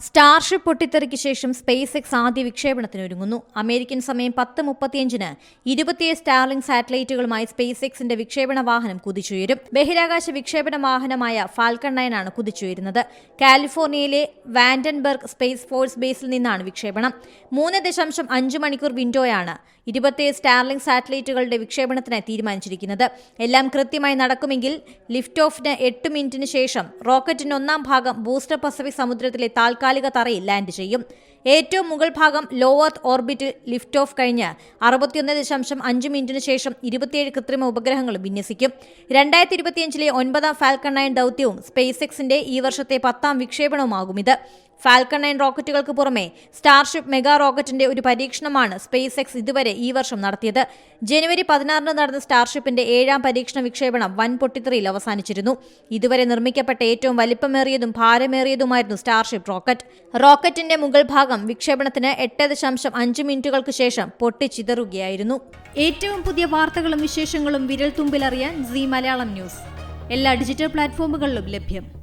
Starship പൊട്ടിത്തെറിക്ക് ശേഷം space X ആദ്യ വിക്ഷേപണത്തിന് ഒരുങ്ങുന്നു അമേരിക്കൻ സമയം പത്ത് മുപ്പത്തിയഞ്ചിന് ഇരുപത്തിയേഴ് സ്റ്റാർലിംഗ് സാറ്റലൈറ്റുകളുമായി സ്പേസ് എക്സിന്റെ വിക്ഷേപണ വാഹനം കുതിച്ചുയരും. ബഹിരാകാശ വിക്ഷേപണ വാഹനമായ ഫാൽക്കൺ നയൻ ആണ് കുതിച്ചുയരുന്നത്. കാലിഫോർണിയയിലെ വാൻഡൻബർഗ് സ്പേസ് ഫോഴ്സ് ബേസിൽ നിന്നാണ് വിക്ഷേപണം. മൂന്ന് ദശാംശം അഞ്ച് മണിക്കൂർ വിൻഡോയാണ് ഇരുപത്തിയേഴ് സ്റ്റാർലിംഗ് സാറ്റലൈറ്റുകളുടെ വിക്ഷേപണത്തിനായി തീരുമാനിച്ചിരിക്കുന്നത്. എല്ലാം കൃത്യമായി നടക്കുമെങ്കിൽ ലിഫ്റ്റ് ഓഫിന് എട്ട് മിനിറ്റിന് ശേഷം റോക്കറ്റിന്റെ ഒന്നാം ഭാഗം ബൂസ്റ്റർ പസഫിക് സമുദ്രത്തിലെ താൽക്കാലിക തറയിൽ ലാൻഡ് ചെയ്യും. ഏറ്റവും മുകൾ ഭാഗം ലോ എർത്ത് ഓർബിറ്റിൽ ലിഫ്റ്റ് ഓഫ് കഴിഞ്ഞ് അറുപത്തിയൊന്ന് ദശാംശം അഞ്ച് മിനിറ്റിന് ശേഷം ഇരുപത്തിയേഴ് കൃത്രിമ ഉപഗ്രഹങ്ങളും വിന്യസിക്കും. രണ്ടായിരത്തി ഇരുപത്തിയഞ്ചിലെ ഒൻപതാം ഫാൽക്കൺ നയൻ ദൗത്യവും സ്പേസ് എക്സിന്റെ ഈ വർഷത്തെ പത്താം വിക്ഷേപണവുമാകും ഇത്. ഫാൽക്കൺ നയൻ റോക്കറ്റുകൾക്ക് പുറമെ സ്റ്റാർഷിപ്പ് മെഗാ റോക്കറ്റിന്റെ ഒരു പരീക്ഷണമാണ് സ്പേസ് എക്സ് ഇതുവരെ ഈ വർഷം നടത്തിയത്. ജനുവരി പതിനാറിന് നടന്ന സ്റ്റാർഷിപ്പിന്റെ ഏഴാം പരീക്ഷണ വിക്ഷേപണം വൻ പൊട്ടിത്തെറിയിൽ അവസാനിച്ചിരുന്നു. ഇതുവരെ നിർമ്മിക്കപ്പെട്ട ഏറ്റവും വലിപ്പമേറിയതും ഭാരമേറിയതുമായിരുന്നു സ്റ്റാർഷിപ്പ് റോക്കറ്റ്. റോക്കറ്റിന്റെ മുകൾ ഭാഗം വിക്ഷേപണത്തിന് എട്ട് ദശാംശം അഞ്ച് മിനിറ്റുകൾക്ക് ശേഷം പൊട്ടിച്ചിതറുകയായിരുന്നു. ഏറ്റവും പുതിയ വാർത്തകളും വിശേഷങ്ങളും വിരൽ തുമ്പിലറിയാൻ സി മലയാളം ന്യൂസ്. എല്ലാ ഡിജിറ്റൽ പ്ലാറ്റ്ഫോമുകളിലും ലഭ്യം.